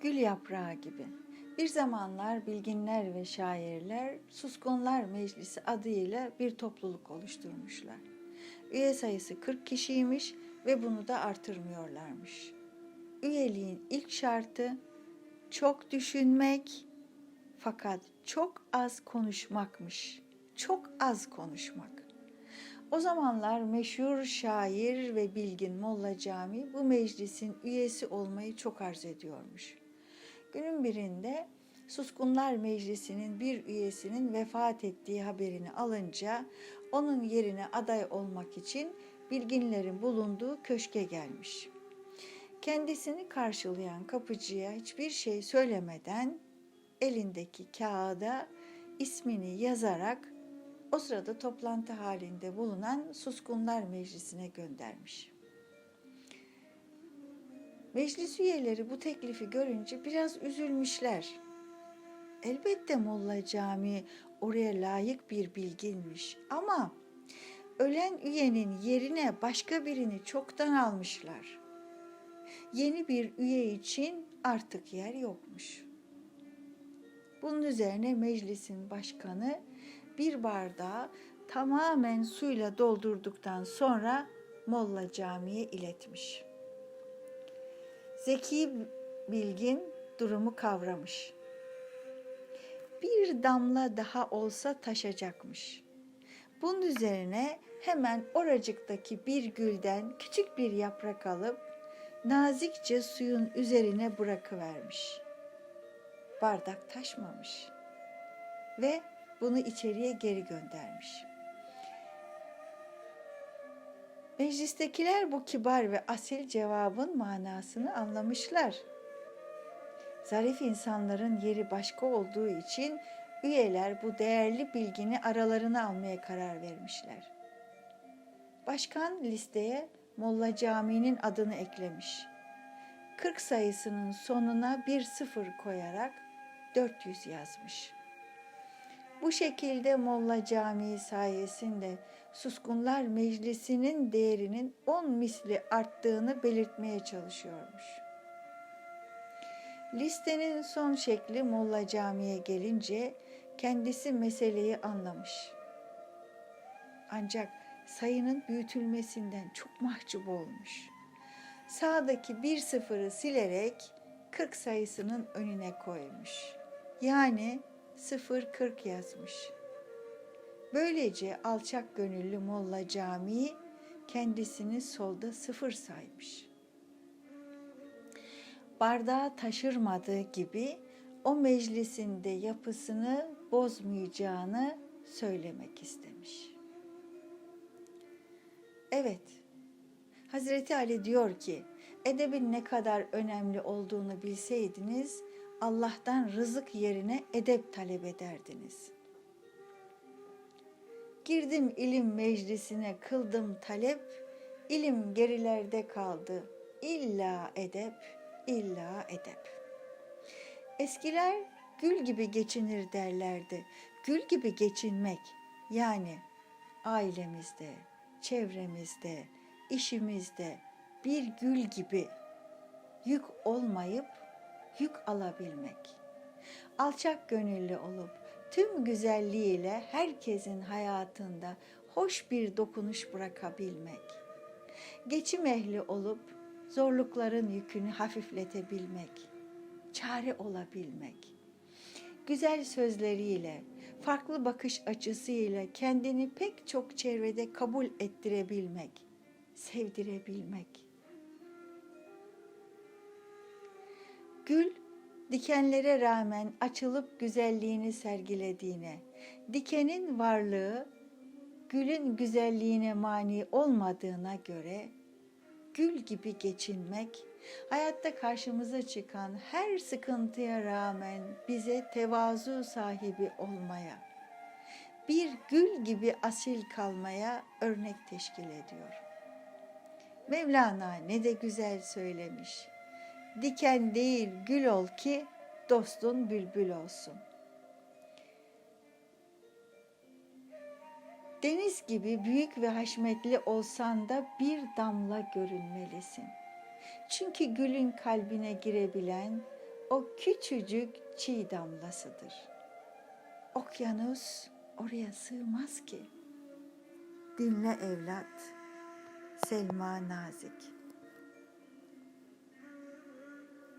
Gül yaprağı gibi. Bir zamanlar bilginler ve şairler Suskunlar Meclisi adıyla bir topluluk oluşturmuşlar. Üye sayısı 40 kişiymiş ve bunu da artırmıyorlarmış. Üyeliğin ilk şartı çok düşünmek fakat çok az konuşmakmış. Çok az konuşmak. O zamanlar meşhur şair ve bilgin Molla Cami bu meclisin üyesi olmayı çok arz ediyormuş. Günün birinde Suskunlar Meclisi'nin bir üyesinin vefat ettiği haberini alınca onun yerine aday olmak için bilginlerin bulunduğu köşke gelmiş. Kendisini karşılayan kapıcıya hiçbir şey söylemeden elindeki kağıda ismini yazarak o sırada toplantı halinde bulunan Suskunlar Meclisi'ne göndermiş. Meclis üyeleri bu teklifi görünce biraz üzülmüşler. Elbette Molla Cami oraya layık bir bilginmiş ama ölen üyenin yerine başka birini çoktan almışlar. Yeni bir üye için artık yer yokmuş. Bunun üzerine meclisin başkanı bir bardağı tamamen suyla doldurduktan sonra Molla Cami'ye iletmiş. Zeki Bilgin durumu kavramış. Bir damla daha olsa taşacakmış. Bunun üzerine hemen oracıktaki bir gülden küçük bir yaprak alıp nazikçe suyun üzerine bırakıvermiş. Bardak taşmamış ve bunu içeriye geri göndermiş. Meclistekiler bu kibar ve asil cevabın manasını anlamışlar. Zarif insanların yeri başka olduğu için üyeler bu değerli bilgini aralarına almaya karar vermişler. Başkan listeye Molla Camii'nin adını eklemiş. 40 sayısının sonuna bir sıfır koyarak 400 yazmış. Bu şekilde Molla Camii sayesinde Suskunlar Meclisi'nin değerinin 10 misli arttığını belirtmeye çalışıyormuş. Listenin son şekli Molla Camii'ye gelince kendisi meseleyi anlamış. Ancak sayının büyütülmesinden çok mahcup olmuş. Sağdaki bir sıfırı silerek 40 sayısının önüne koymuş. Yani 0-40 yazmış. Böylece alçak gönüllü Molla Camii kendisini solda sıfır saymış. Bardağı taşırmadığı gibi o meclisinde yapısını bozmayacağını söylemek istemiş. Evet, Hazreti Ali diyor ki, edebin ne kadar önemli olduğunu bilseydiniz, Allah'tan rızık yerine edep talep ederdiniz. Girdim ilim meclisine kıldım talep, ilim gerilerde kaldı. İlla edep, illa edep. Eskiler gül gibi geçinir derlerdi. Gül gibi geçinmek yani ailemizde, çevremizde, işimizde bir gül gibi yük olmayıp yük alabilmek. Alçak gönüllü olup tüm güzelliğiyle herkesin hayatında hoş bir dokunuş bırakabilmek. Geçim ehli olup zorlukların yükünü hafifletebilmek. Çare olabilmek. Güzel sözleriyle, farklı bakış açısıyla kendini pek çok çevrede kabul ettirebilmek, sevdirebilmek Gül dikenlere rağmen açılıp güzelliğini sergilediğine, dikenin varlığı gülün güzelliğine mani olmadığına göre gül gibi geçinmek, hayatta karşımıza çıkan her sıkıntıya rağmen bize tevazu sahibi olmaya, bir gül gibi asil kalmaya örnek teşkil ediyor. Mevlana ne de güzel söylemiş diken değil gül ol ki dostun bülbül olsun. Deniz gibi büyük ve haşmetli olsan da bir damla görünmelisin. Çünkü gülün kalbine girebilen o küçücük çiğ damlasıdır. Okyanus oraya sığmaz ki. Dinle evlat, Selma Nazik.